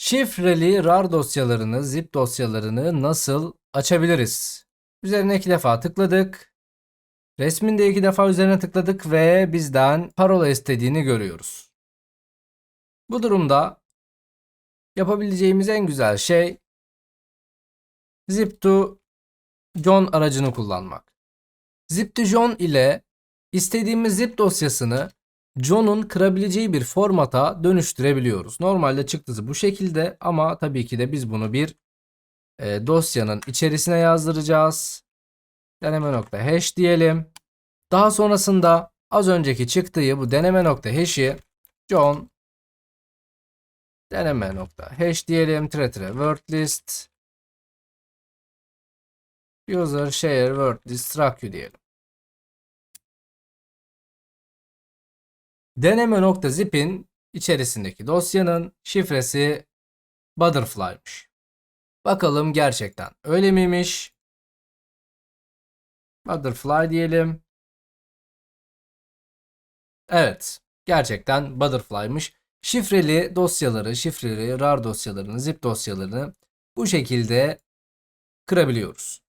Şifreli RAR dosyalarını, zip dosyalarını nasıl açabiliriz? Üzerine iki defa tıkladık. Resminde iki defa üzerine tıkladık ve bizden parola istediğini görüyoruz. Bu durumda yapabileceğimiz en güzel şey zip2 John aracını kullanmak. Zip2 John ile istediğimiz zip dosyasını John'un kırabileceği bir formata dönüştürebiliyoruz. Normalde çıktısı bu şekilde ama tabii ki de biz bunu bir e, dosyanın içerisine yazdıracağız. Deneme nokta hash diyelim. Daha sonrasında az önceki çıktığı bu deneme nokta hash'i John deneme nokta hash diyelim. Tire tire word list user share word list diyelim. Deneme.zip'in içerisindeki dosyanın şifresi butterfly'mış. Bakalım gerçekten öyle miymiş? Butterfly diyelim. Evet, gerçekten butterfly'mış. Şifreli dosyaları, şifreli RAR dosyalarını, zip dosyalarını bu şekilde kırabiliyoruz.